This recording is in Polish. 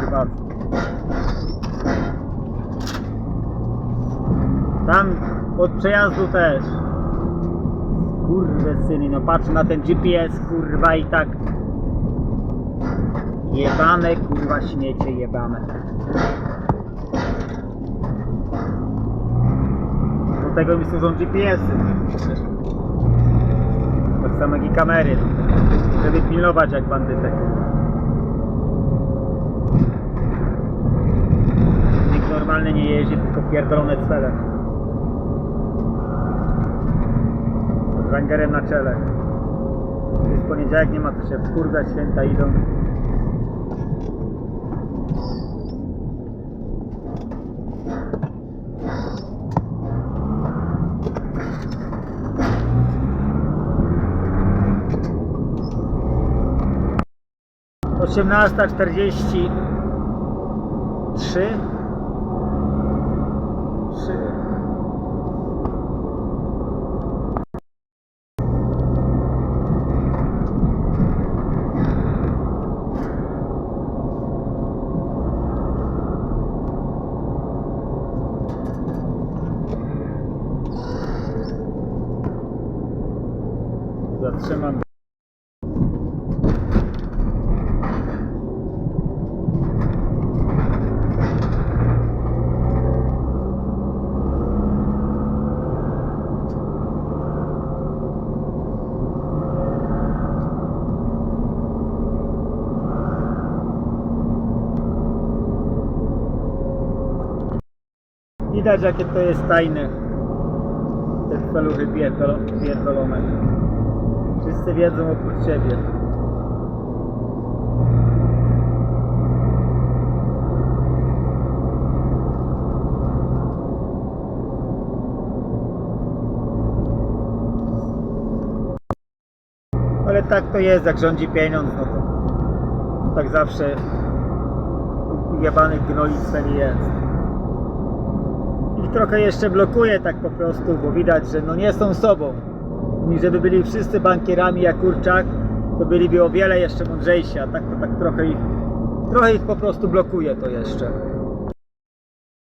kurwa. Tam od przejazdu też. Kurwe syny, no patrz na ten GPS kurwa i tak. Jebane kurwa śmiecie jebane. Do tego mi służą GPS-y. Tak samo jak i kamery. Żeby pilnować jak bandytek. Pierdolone cele. Z rangerem na czele. Jest poniedziałek, nie ma co się wkurwiać, święta idą. Osiemnasta czterdzieści trzy. Zatrzymam. Widać jakie to jest tajne. Te pierdol- pierdolone. Wszyscy wiedzą oprócz siebie. Ale tak to jest, jak rządzi pieniądz, no to tak zawsze jebanych gnojictwem jest. Ich trochę jeszcze blokuje tak po prostu, bo widać, że no nie są sobą. I żeby byli wszyscy bankierami jak kurczak, to byliby o wiele jeszcze mądrzejsi, a tak to tak trochę ich, trochę ich po prostu blokuje to jeszcze.